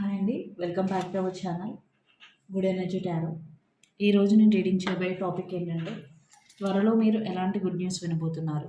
Hi అండి. Welcome back to our channel good energy tarot. ఈరోజు నేను రీడింగ్ చేయబోయే టాపిక్ ఏంటంటే త్వరలో మీరు ఎలాంటి గుడ్ న్యూస్ వినబోతున్నారు?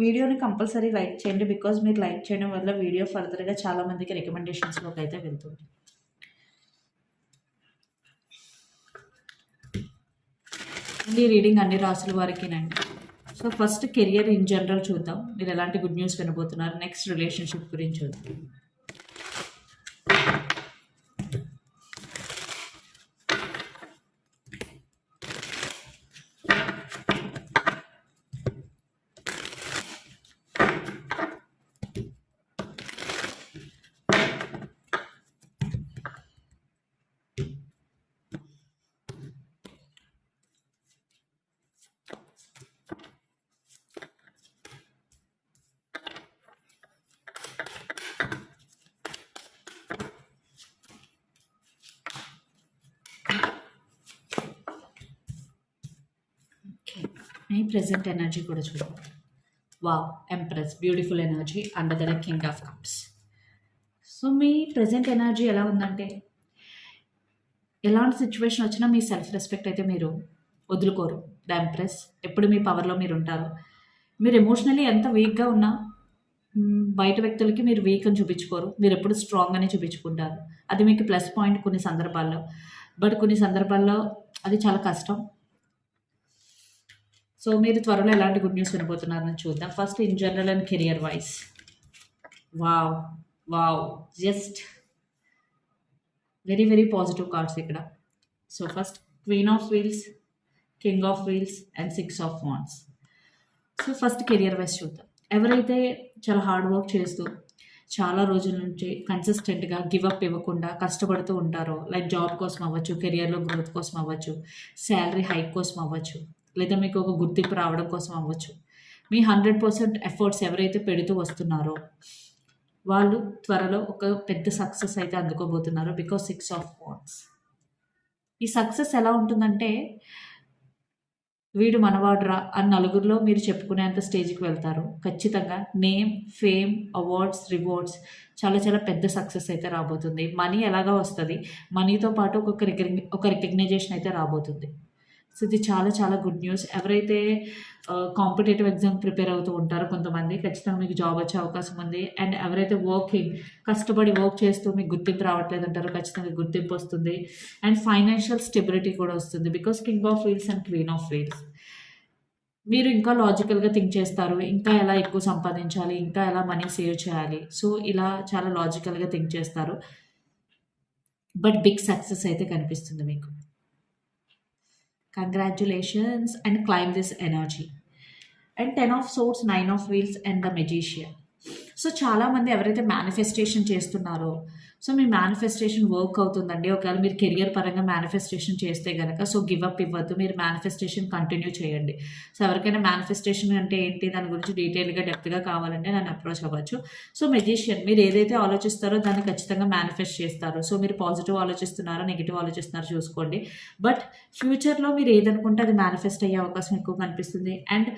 వీడియోని కంపల్సరీ లైక్ చేయండి బికాజ్ మీరు లైక్ చేయడం వల్ల వీడియో ఫర్దర్గా చాలామందికి రికమెండేషన్స్లోకి అయితే వెళ్తుంది. ఈ రీడింగ్ అన్ని రాసుల వారికినండి. So first career in general చూద్దాం. మీరు ఎలాంటి గుడ్ న్యూస్ వినబోతున్నారు? నెక్స్ట్ రిలేషన్షిప్ గురించి చూద్దాం ఓకే మీ ప్రజెంట్ ఎనర్జీ కూడా చూడండి wow empress beautiful energy under the king of cups so me present energy ఎలా ఉందంటే ఎలాంటి సిచ్యువేషన్ వచ్చినా మీ సెల్ఫ్ రెస్పెక్ట్ అయితే మీరు వదులుకోరు. ద ఎంప్రెస్ ఎప్పుడు మీ పవర్లో మీరు ఉంటారు. మీరు ఎమోషనలీ ఎంత వీక్గా ఉన్నా బయట వ్యక్తులకి మీరు వీక్ అని చూపించుకోరు. మీరు ఎప్పుడు స్ట్రాంగ్ అని చూపించుకుంటారు. అది మీకు ప్లస్ పాయింట్ కొన్ని సందర్భాల్లో. బట్ కొన్ని సందర్భాల్లో అది చాలా కష్టం. సో మీరు త్వరలో ఎలాంటి గుడ్ న్యూస్ వినబోతున్నారని చూద్దాం. First in general and career wise wow wow just very very positive cards ఇక్కడ. So first queen of wheels king of wheels and six of wands so first career wise చూద్దాం. ఎవరైతే చాలా hard work చేస్తూ చాలా రోజుల నుంచి కన్సిస్టెంట్గా give up ఇవ్వకుండా కష్టపడుతూ ఉంటారో లైక్ జాబ్ కోసం అవ్వచ్చు కెరియర్లో గ్రోత్ కోసం అవ్వచ్చు శాలరీ హైక్ కోసం అవ్వచ్చు లేదా మీకు ఒక గుర్తింపు రావడం కోసం అవ్వచ్చు. మీ హండ్రెడ్ పర్సెంట్ ఎఫర్ట్స్ ఎవరైతే పెడుతూ వస్తున్నారో వాళ్ళు త్వరలో ఒక పెద్ద సక్సెస్ అయితే అందుకోబోతున్నారు బికాస్ సిక్స్ ఆఫ్ వాన్స్. ఈ సక్సెస్ ఎలా ఉంటుందంటే వీడు మనవాడురా అని నలుగురిలో మీరు చెప్పుకునేంత స్టేజ్కి వెళ్తారు. ఖచ్చితంగా నేమ్ ఫేమ్ అవార్డ్స్ రివార్డ్స్ చాలా చాలా పెద్ద సక్సెస్ అయితే రాబోతుంది. మనీ ఎలాగా వస్తుంది? మనీతో పాటు ఒక రికగ్ ఒక రికగ్నైజేషన్ అయితే రాబోతుంది. సో ఇది చాలా చాలా గుడ్ న్యూస్ ఎవరైతే కాంపిటేటివ్ ఎగ్జామ్ ప్రిపేర్ అవుతూ ఉంటారో కొంతమంది ఖచ్చితంగా మీకు జాబ్ వచ్చే అవకాశం ఉంది. అండ్ ఎవరైతే వర్కింగ్ కష్టపడి వర్క్ చేస్తూ మీకు గుర్తింపు రావట్లేదు అంటారో ఖచ్చితంగా గుర్తింపు వస్తుంది. అండ్ ఫైనాన్షియల్ స్టెబిలిటీ కూడా వస్తుంది because king of wheels and queen of wheels మీరు ఇంకా లాజికల్గా థింక్ చేస్తారు. ఇంకా ఎలా ఎక్కువ సంపాదించాలి ఇంకా ఎలా మనీ సేవ్ చేయాలి. సో ఇలా చాలా లాజికల్గా థింక్ చేస్తారు. బట్ బిగ్ సక్సెస్ అయితే కనిపిస్తుంది మీకు. Congratulations and claim this energy and ten of swords nine of wheels and the magician so చాలామంది ఎవరైతే మేనిఫెస్టేషన్ చేస్తున్నారో సో మీ మేనిఫెస్టేషన్ వర్క్ అవుతుందండి. ఒకవేళ మీరు కెరియర్ పరంగా మేనిఫెస్టేషన్ చేస్తే కనుక సో గివ్ అప్ ఇవ్వద్దు. మీరు మేనిఫెస్టేషన్ కంటిన్యూ చేయండి. సో ఎవరికైనా మేనిఫెస్టేషన్ అంటే ఏంటి? దాని గురించి డీటెయిల్గా డెప్త్గా కావాలంటే నన్ను అప్రోచ్ అవ్వచ్చు. సో మెజిషియన్ మీరు ఏదైతే ఆలోచిస్తారో దాన్ని ఖచ్చితంగా మేనిఫెస్ట్ చేస్తారు. సో మీరు పాజిటివ్ ఆలోచిస్తున్నారో నెగిటివ్ ఆలోచిస్తున్నారో చూసుకోండి. బట్ ఫ్యూచర్లో మీరు ఏదనుకుంటే అది మేనిఫెస్ట్ అయ్యే అవకాశం ఎక్కువ కనిపిస్తుంది. అండ్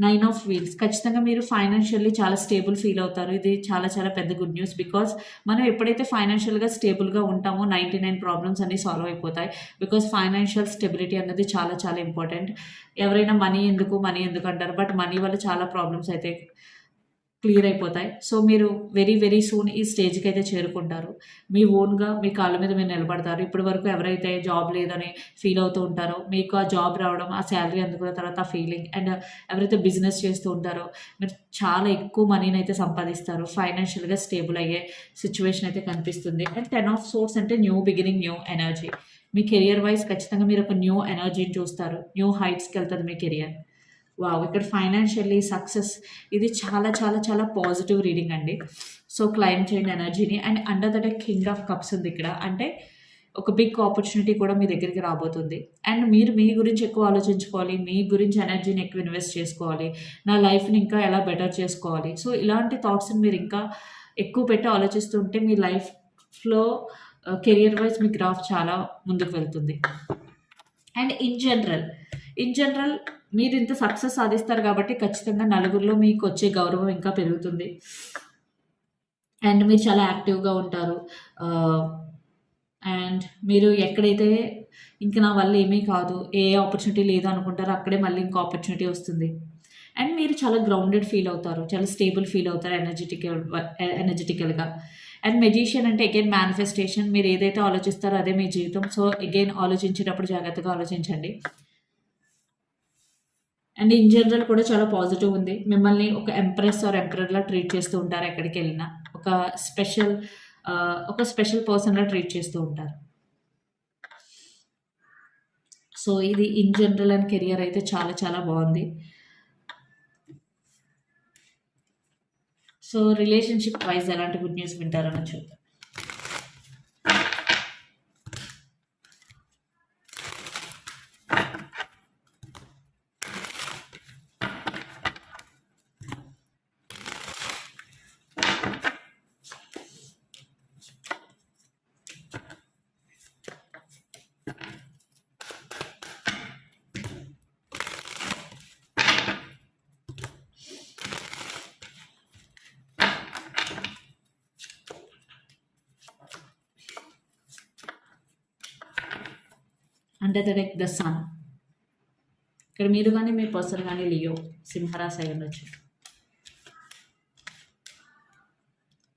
నైన్ ఆఫ్ వీల్స్ ఖచ్చితంగా మీరు ఫైనాన్షియల్లీ చాలా స్టేబుల్ ఫీల్ అవుతారు. ఇది చాలా చాలా పెద్ద గుడ్ న్యూస్ బికాస్ మనం ఎప్పుడైతే ఫైనాన్షియల్గా స్టేబుల్గా ఉంటాము. నైంటీ నైన్ ప్రాబ్లమ్స్ అన్నీ సాల్వ్ అయిపోతాయి. బికాస్ ఫైనాన్షియల్ స్టెబిలిటీ అనేది చాలా చాలా ఇంపార్టెంట్ ఎవరైనా మనీ ఎందుకు మనీ ఎందుకు అంటారు. బట్ మనీ వల్ల చాలా ప్రాబ్లమ్స్ అయితే క్లియర్ అయిపోతాయి. సో మీరు వెరీ వెరీ సూన్ ఈ స్టేజ్కి అయితే చేరుకుంటారు. మీ ఓన్గా మీ కాళ్ళ మీద మీరు నిలబడతారు. ఇప్పటి వరకు ఎవరైతే జాబ్ లేదని ఫీల్ అవుతూ ఉంటారో మీకు ఆ జాబ్ రావడం ఆ శాలరీ అందుకున్న తర్వాత ఆ ఫీలింగ్ అండ్ ఎవరైతే బిజినెస్ చేస్తూ ఉంటారో మీరు చాలా ఎక్కువ మనీని అయితే సంపాదిస్తారు. ఫైనాన్షియల్గా స్టేబుల్ అయ్యే సిచ్యువేషన్ అయితే కనిపిస్తుంది. అండ్ టెన్ ఆఫ్ సోర్స్ అంటే న్యూ బిగినింగ్ న్యూ ఎనర్జీ. మీ కెరియర్ వైజ్ ఖచ్చితంగా మీరు ఒక న్యూ ఎనర్జీని చూస్తారు. న్యూ హైట్స్కి వెళ్తుంది మీ కెరియర్. వావ్! ఇక్కడ ఫైనాన్షియల్లీ సక్సెస్ ఇది చాలా చాలా చాలా పాజిటివ్ రీడింగ్ అండి. సో, క్లైమ్ చేయండి ఎనర్జీని and under that king of cups ఉంది ఇక్కడ. అంటే ఒక బిగ్ ఆపర్చునిటీ కూడా మీ దగ్గరికి రాబోతుంది. అండ్ మీరు మీ గురించి ఎక్కువ ఆలోచించుకోవాలి. మీ గురించి ఎనర్జీని ఎక్కువ ఇన్వెస్ట్ చేసుకోవాలి. నా లైఫ్‌ని ఇంకా ఎలా బెటర్ చేసుకోవాలి. సో, ఇలాంటి థాట్స్‌ని మీరు ఇంకా ఎక్కువ పెట్టి ఆలోచిస్తుంటే మీ లైఫ్‌లో కెరియర్ వైస్ మీ గ్రాఫ్ చాలా ముందుకు వెళ్తుంది. And in general, in general మీరు ఇంత సక్సెస్ సాధిస్తారు కాబట్టి ఖచ్చితంగా నలుగురిలో మీకు వచ్చే గౌరవం ఇంకా పెరుగుతుంది. అండ్ మీరు చాలా యాక్టివ్‌గా ఉంటారు. అండ్ మీరు ఎక్కడైతే ఇంక నా వల్ల ఏమీ కాదు, ఏ ఆపర్చునిటీ లేదు అనుకుంటారో అక్కడే మళ్ళీ ఇంకో ఆపర్చునిటీ వస్తుంది. అండ్ మీరు చాలా గ్రౌండెడ్ ఫీల్ అవుతారు. చాలా స్టేబుల్ ఫీల్ అవుతారు ఎనర్జెటికల్ ఎనర్జెటికల్గా అండ్ మెజిషియన్ అంటే అగైన్ మేనిఫెస్టేషన్ మీరు ఏదైతే ఆలోచిస్తారో అదే మీ జీవితం. సో, అగైన్ ఆలోచించేటప్పుడు జాగ్రత్తగా ఆలోచించండి. అండ్ ఇన్ జనరల్ కూడా చాలా పాజిటివ్ ఉంది. మిమ్మల్ని ఒక ఎంప్రెస్ ఆర్ ఎంప్రర్లా ట్రీట్ చేస్తూ ఉంటారు ఎక్కడికి వెళ్ళినా ఒక స్పెషల్ ఒక స్పెషల్ పర్సన్‌లా ట్రీట్ చేస్తూ ఉంటారు. సో, ఇది ఇన్ జనరల్ అండ్ కెరియర్ అయితే చాలా చాలా బాగుంది సో, రిలేషన్‌షిప్ వైజ్ ఎలాంటి గుడ్ న్యూస్ వింటారని చూద్దాం. Under the deck the sun. ఇక్కడ మీరు కానీ మీ పర్సన్ కానీ లియో, సింహరాశి అయి ఉండొచ్చు.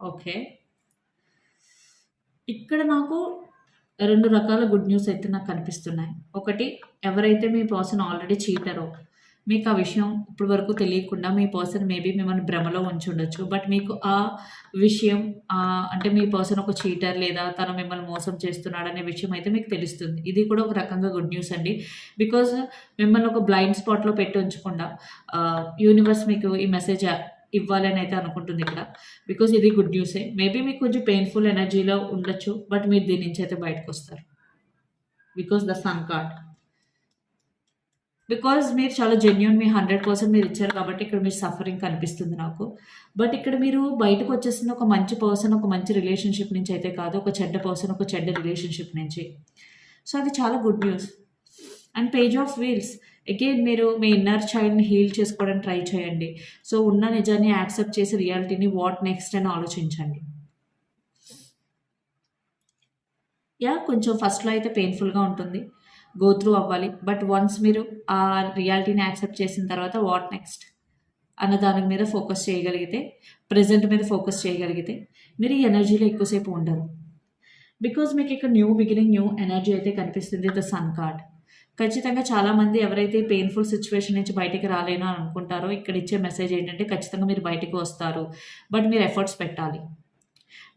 ఓకే. ఇక్కడ నాకు రెండు రకాల గుడ్ న్యూస్ అయితే నాకు కనిపిస్తున్నాయి. ఒకటి ఎవరైతే మీ పర్సన్ ఆల్రెడీ చీటరో, మీకు ఆ విషయం ఇప్పటి వరకు తెలియకుండా మీ పర్సన్ మేబీ మిమ్మల్ని భ్రమలో ఉంచుండొచ్చు. బట్ మీకు ఆ విషయం అంటే మీ పర్సన్ ఒక చీటర్ లేదా తను మిమ్మల్ని మోసం చేస్తున్నాడనే విషయం అయితే మీకు తెలుస్తుంది. ఇది కూడా ఒక రకంగా గుడ్ న్యూస్ అండి. బికాజ్ మిమ్మల్ని ఒక బ్లైండ్ స్పాట్‌లో పెట్టి ఉంచకుండా యూనివర్స్ మీకు ఈ మెసేజ్ ఇవ్వాలని అయితే అనుకుంటుంది ఇక్కడ. బికాజ్ ఇది గుడ్ న్యూసే. మేబీ మీకు కొంచెం పెయిన్‌ఫుల్ ఎనర్జీలో ఉండొచ్చు. బట్ మీరు దీని నుంచి అయితే బయటకొస్తారు. Because the sun card. Because మీరు చాలా జెన్యున్ మీ 100% మీరు ఇచ్చారు కాబట్టి ఇక్కడ మీ సఫరింగ్ కనిపిస్తుంది నాకు. బట్ ఇక్కడ మీరు బయటకు వచ్చేసిన ఒక మంచి పర్సన్, ఒక మంచి రిలేషన్‌షిప్ నుంచి అయితే కాదు. ఒక చెడ్డ పర్సన్, ఒక చెడ్డ రిలేషన్‌షిప్ నుంచి. సో, అది చాలా good news. And page of wheels again మీరు మీ ఇన్నర్ చైల్డ్‌ని హీల్ చేసుకోవడానికి ట్రై చేయండి. సో, ఉన్న నిజాన్ని యాక్సెప్ట్ చేసి రియాలిటీని వాట్ నెక్స్ట్ అని ఆలోచించండి. యా కొంచెం ఫస్ట్‌లో అయితే పెయిన్‌ఫుల్‌గా ఉంటుంది. గో త్రూ అవ్వాలి. బట్ వన్స్ మీరు ఆ రియాలిటీని యాక్సెప్ట్ చేసిన తర్వాత వాట్ నెక్స్ట్ అన్న దాని మీద ఫోకస్ చేయగలిగితే, ప్రజెంట్ మీద ఫోకస్ చేయగలిగితే, మీరు ఈ ఎనర్జీలో ఎక్కువసేపు ఉండరు. బికాజ్ మీకు ఇక్కడ న్యూ బిగినింగ్, న్యూ ఎనర్జీ అయితే కనిపిస్తుంది. The sun card. ఖచ్చితంగా చాలామంది ఎవరైతే పెయిన్‌ఫుల్ సిచ్యువేషన్ నుంచి బయటికి రాలేను అని అనుకుంటారో, ఇక్కడ ఇచ్చే మెసేజ్ ఏంటంటే ఖచ్చితంగా మీరు బయటికి వస్తారు. బట్ మీరు ఎఫర్ట్స్ పెట్టాలి.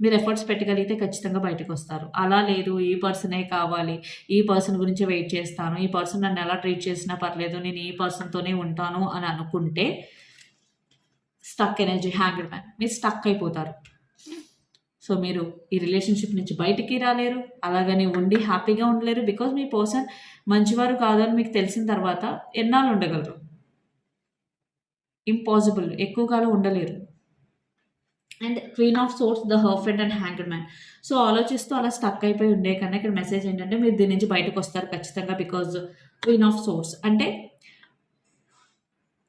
మీరు ఎఫర్ట్స్ పెట్టగలిగితే ఖచ్చితంగా బయటకొస్తారు. అలా లేదు ఈ పర్సనే కావాలి, ఈ పర్సన్ గురించి వెయిట్ చేస్తాను, ఈ పర్సన్ నన్ను ఎలా ట్రీట్ చేసినా పర్లేదు, నేను ఈ పర్సన్‌తోనే ఉంటాను అని అనుకుంటే స్టక్ ఎనర్జీ హ్యాంగ్డ్ మ్యాన్. మీరు స్టక్ అయిపోతారు. సో, మీరు ఈ రిలేషన్‌షిప్ నుంచి బయటికి రాలేరు. అలాగని ఉండి హ్యాపీగా ఉండలేరు. బికాజ్ మీ పర్సన్ మంచివారు కాదని మీకు తెలిసిన తర్వాత ఎన్నాళ్ళు ఉండగలరు? ఇంపాసిబుల్. ఎక్కువ కాలం ఉండలేరు. And queen of source the hierophant and hanger man. So, ఆలోచిస్తూ అలా స్టక్ అయిపోయి ఉండే కన్నా ఇక్కడ మెసేజ్ ఏంటంటే మీరు దీని నుంచి బయటకొస్తారు ఖచ్చితంగా. బికాజ్ క్వీన్ ఆఫ్ సోర్స్ అంటే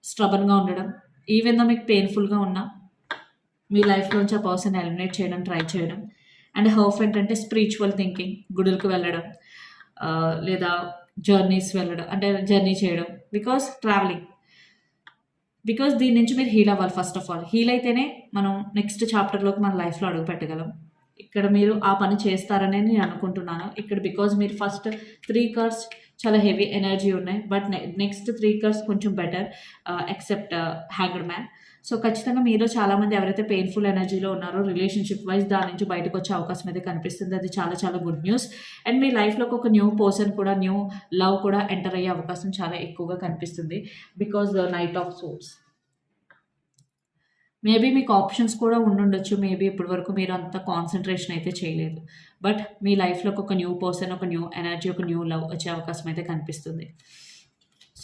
స్ట్రబన్గా ఉండడం. ఈవెన్ దో మీకు పెయిన్‌ఫుల్‌గా ఉన్నా మీ లైఫ్‌లోంచి ఆ పర్సన్ ఎలిమినేట్ చేయడం ట్రై చేయడం. అండ్ హర్ఫెంట్ అంటే స్పిరిచువల్ థింకింగ్. గుడులకు వెళ్ళడం లేదా జర్నీస్ వెళ్ళడం అంటే జర్నీ చేయడం. Because travelling. బికాజ్ దీని నుంచి మీరు హీల్ అవ్వాలి ఫస్ట్ ఆఫ్ ఆల్. హీల్ అయితేనే మనం నెక్స్ట్ చాప్టర్‌లోకి మన లైఫ్‌లో అడుగు పెట్టగలం. ఇక్కడ మీరు ఆ పని చేస్తారనే నేను అనుకుంటున్నాను. ఇక్కడ బికాజ్ మీరు ఫస్ట్ త్రీ కార్స్ చాలా హెవీ ఎనర్జీ ఉన్నాయి. బట్ నెక్స్ట్ త్రీ కార్స్ కొంచెం better except hanger man. So ఖచ్చితంగా మీలో చాలామంది ఎవరైతే పెయిన్ఫుల్ ఎనర్జీలో ఉన్నారో రిలేషన్షిప్ వైజ్ దాని నుంచి బయటకు వచ్చే అవకాశం అయితే కనిపిస్తుంది. అది చాలా చాలా గుడ్ న్యూస్ అండ్ మీ లైఫ్లోకి ఒక న్యూ పర్సన్ కూడా న్యూ లవ్ కూడా ఎంటర్ అయ్యే అవకాశం చాలా ఎక్కువగా కనిపిస్తుంది. Because the night of source maybe మీకు ఆప్షన్స్ కూడా ఉండుండొచ్చు. మేబీ ఇప్పటి వరకు మీరు అంత కాన్సన్ట్రేషన్ అయితే చేయలేదు. బట్ మీ లైఫ్లోకి ఒక న్యూ పర్సన్ ఒక న్యూ ఎనర్జీ ఒక న్యూ లవ్ వచ్చే అవకాశం అయితే కనిపిస్తుంది.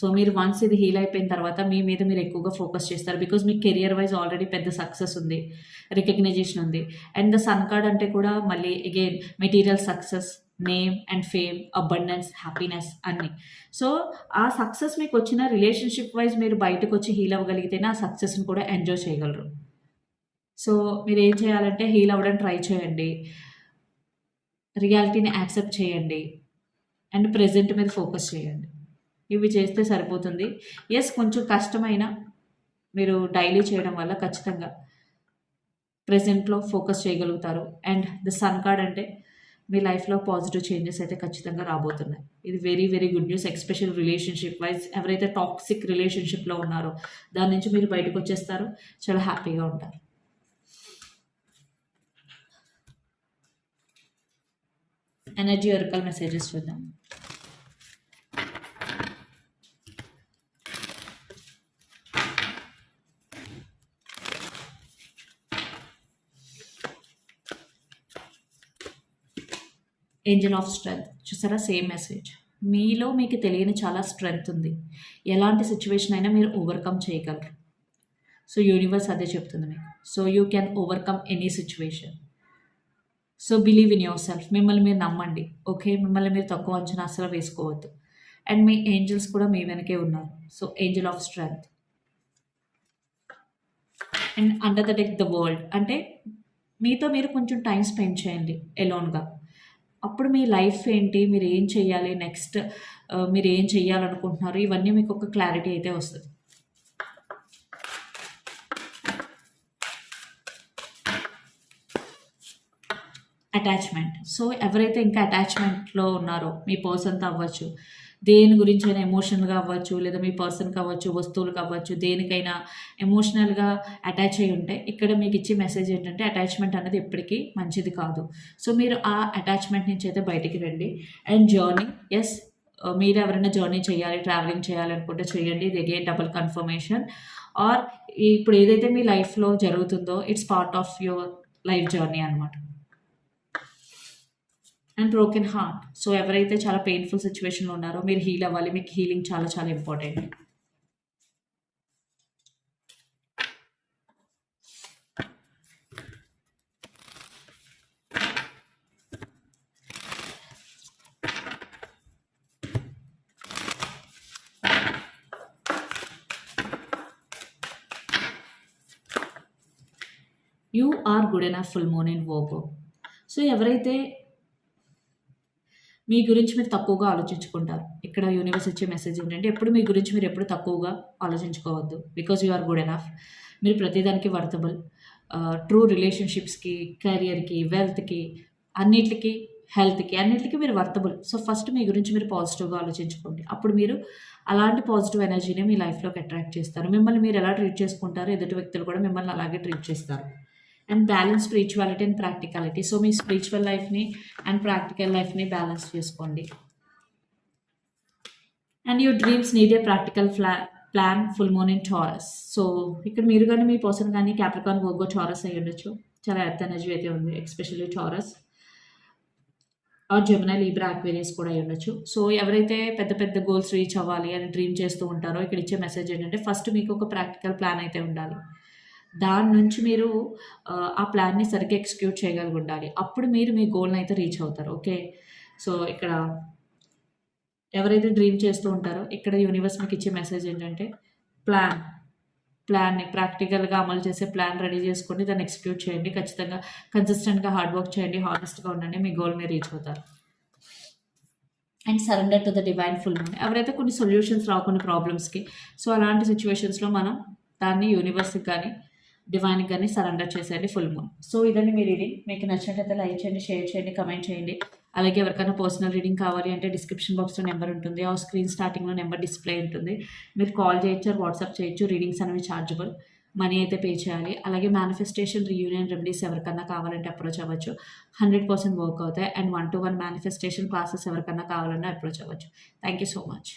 సో మీరు వన్స్ ఇది హీల్ అయిపోయిన తర్వాత మీ మీద మీరు ఎక్కువగా ఫోకస్ చేస్తారు. బికాజ్ మీ కెరియర్ వైజ్ ఆల్రెడీ పెద్ద సక్సెస్ ఉంది. రికగ్నైజేషన్ ఉంది. అండ్ ద సన్ కార్డ్ అంటే కూడా మళ్ళీ again material success name and fame abundance happiness అన్నీ. సో ఆ సక్సెస్ మీకు వచ్చిన రిలేషన్షిప్ వైజ్ మీరు బయటకు వచ్చి హీల్ అవ్వగలిగితేనే ఆ సక్సెస్ని కూడా ఎంజాయ్ చేయగలరు. సో మీరు ఏం చేయాలంటే హీల్ అవ్వడం ట్రై చేయండి. రియాలిటీని యాక్సెప్ట్ చేయండి. అండ్ ప్రజెంట్ మీద ఫోకస్ చేయండి. ఇవి చేస్తే సరిపోతుంది. ఎస్ కొంచెం కష్టమైన మీరు డైలీ చేయడం వల్ల ఖచ్చితంగా ప్రజెంట్లో ఫోకస్ చేయగలుగుతారు. అండ్ ద సన్ కార్డ్ అంటే మీ లైఫ్లో పాజిటివ్ చేంజెస్ అయితే ఖచ్చితంగా రాబోతున్నాయి. ఇది very very good news especially relationship wise ఎవరైతే టాక్సిక్ రిలేషన్షిప్లో ఉన్నారో దాని నుంచి మీరు బయటకు వచ్చేస్తారు. చాలా హ్యాపీగా ఉంటారు. ఎనర్జీ ఒరకల్ మెసేజెస్ చూద్దాం. ఏంజల్ ఆఫ్ స్ట్రెంగ్త్ చూసారా? సేమ్ మెసేజ్ మీలో మీకు తెలియని చాలా స్ట్రెంగ్త్ ఉంది. ఎలాంటి సిచ్యువేషన్ అయినా మీరు ఓవర్కమ్ చేయగలరు. సో యూనివర్స్ అదే చెప్తుంది మీకు. So you can overcome any situation so believe in yourself మిమ్మల్ని మీరు నమ్మండి. ఓకే మిమ్మల్ని మీరు తక్కువ అంచనా అసలు వేసుకోవద్దు. అండ్ మీ ఏంజల్స్ కూడా మీ వెనకే ఉన్నారు. So angel of strength and under the deck the world అంటే మీతో మీరు కొంచెం టైం స్పెండ్ చేయండి. ఎలోన్గా అప్పుడు మీ లైఫ్ ఏంటి? మీరు ఏం చేయాలి నెక్స్ట్ మీరు ఏం చేయాలనుకుంటున్నారు ఇవన్నీ మీకు ఒక క్లారిటీ అయితే వస్తుంది. అటాచ్మెంట్. సో ఎవరైతే ఇంకా అటాచ్మెంట్లో ఉన్నారో మీ పర్సన్తో అవ్వచ్చు దేని గురించి అయినా ఎమోషనల్గా అవ్వచ్చు లేదా మీ పర్సన్ కావచ్చు వస్తువులు కావచ్చు దేనికైనా ఎమోషనల్గా అటాచ్ అయి ఉంటే ఇక్కడ మీకు ఇచ్చే మెసేజ్ ఏంటంటే అటాచ్మెంట్ అనేది ఎప్పటికీ మంచిది కాదు. సో మీరు ఆ అటాచ్మెంట్ నుంచి అయితే బయటికి రండి. అండ్ జర్నీ ఎస్ మీరు ఎవరైనా జర్నీ చేయాలి ట్రావెలింగ్ చేయాలనుకుంటే చేయండి. ఇది అగైన్ డబుల్ కన్ఫర్మేషన్ ఆర్ ఇప్పుడు ఏదైతే మీ లైఫ్లో జరుగుతుందో it's part of your life journey అనమాట అండ్ బ్రోకెన్ హార్ట్. సో ఎవరైతే చాలా పెయిన్ఫుల్ సిచ్యువేషన్లో ఉన్నారో మీరు హీల్ అవ్వాలి. మీకు హీలింగ్ చాలా చాలా important you are good enough full moon in Virgo so ఎవరైతే మీ గురించి మీరు తక్కువగా ఆలోచించుకుంటారు. ఇక్కడ యూనివర్స్ ఇచ్చే మెసేజ్ ఏంటంటే ఎప్పుడు మీ గురించి మీరు ఎప్పుడు తక్కువగా ఆలోచించుకోవద్దు. Because you are good enough మీరు ప్రతిదానికి వర్తబుల్ ట్రూ రిలేషన్షిప్స్కి కెరియర్కి వెల్త్కి అన్నిటికీ హెల్త్కి అన్నిటికీ మీరు వర్తబుల్ సో ఫస్ట్ మీ గురించి మీరు పాజిటివ్గా ఆలోచించుకోండి. అప్పుడు మీరు అలాంటి పాజిటివ్ ఎనర్జీని మీ లైఫ్లోకి అట్రాక్ట్ చేస్తారు. మిమ్మల్ని మీరు ఎలా ట్రీట్ చేసుకుంటారో ఎదుటి వ్యక్తులు కూడా మిమ్మల్ని అలాగే ట్రీట్ చేస్తారు. And balance spirituality and practicality. So me spiritual లైఫ్ని అండ్ ప్రాక్టికల్ లైఫ్ని బ్యాలెన్స్ చేసుకోండి. And your dreams need a practical ఫ్లా plan. Full moon in Taurus. So ఇక్కడ మీరు కానీ మీ పర్సన్ కానీ క్యాప్రికాన్ గోగో టారస్ అయ్యి ఉండొచ్చు. చాలా ఎర్త్ ఎనర్జీ అయితే ఉంది especially Taurus. Or Gemini Libra Aquarius కూడా అయి ఉండొచ్చు. సో ఎవరైతే పెద్ద పెద్ద గోల్స్ రీచ్ అవ్వాలి అని డ్రీమ్ చేస్తూ ఉంటారో ఇక్కడ ఇచ్చే మెసేజ్ ఏంటంటే ఫస్ట్ మీకు ఒక ప్రాక్టికల్ ప్లాన్ అయితే ఉండాలి. దాని నుంచి మీరు ఆ ప్లాన్ని సరిగ్గా ఎగ్జిక్యూట్ చేయగలిగి ఉండాలి అప్పుడు మీరు మీ గోల్ని అయితే రీచ్ అవుతారు. ఓకే సో ఇక్కడ ఎవరైతే డ్రీమ్ చేస్తూ ఉంటారో ఇక్కడ యూనివర్స్ మీకు ఇచ్చే మెసేజ్ ఏంటంటే ప్లాన్ ప్లాన్ని ప్రాక్టికల్గా అమలు చేసే ప్లాన్ రెడీ చేసుకోండి దాన్ని ఎగ్జిక్యూట్ చేయండి. ఖచ్చితంగా కన్సిస్టెంట్గా హార్డ్ వర్క్ చేయండి. హానెస్ట్గా ఉండండి. మీ గోల్ రీచ్ అవుతారు. And surrender to the divine full moon ఎవరైతే కొన్ని సొల్యూషన్స్ రాకుండా ప్రాబ్లమ్స్కి సో అలాంటి సిచ్యువేషన్స్లో మనం దాన్ని యూనివర్స్కి కానీ డివైన్కి కానీ సరెండర్ చేసేయండి ఫుల్ మూన్ సో ఇదండి మీ రీడింగ్ మీకు నచ్చినట్లయితే లైక్ చేయండి షేర్ చేయండి కమెంట్ చేయండి. అలాగే ఎవరికైనా పర్సనల్ రీడింగ్ కావాలి అంటే డిస్క్రిప్షన్ బాక్స్లో నెంబర్ ఉంటుంది. ఆ స్క్రీన్ స్టార్టింగ్లో నెంబర్ డిస్ప్లే ఉంటుంది. మీరు కాల్ చేయొచ్చు వాట్సాప్ చేయొచ్చు. రీడింగ్స్ అనేవి ఛార్జబుల్ మనీ అయితే పే చేయాలి. అలాగే మేనిఫెస్టేషన్ రీయూనియన్ రెమెడీస్ ఎవరికన్నా కావాలంటే అప్రోచ్ అవ్వచ్చు. హండ్రెడ్ పర్సెంట్ వర్క్ అవుతాయి. And one to one manifestation classes ఎవరికన్నా కావాలన్నా అప్రోచ్ అవ్వచ్చు. Thank you so much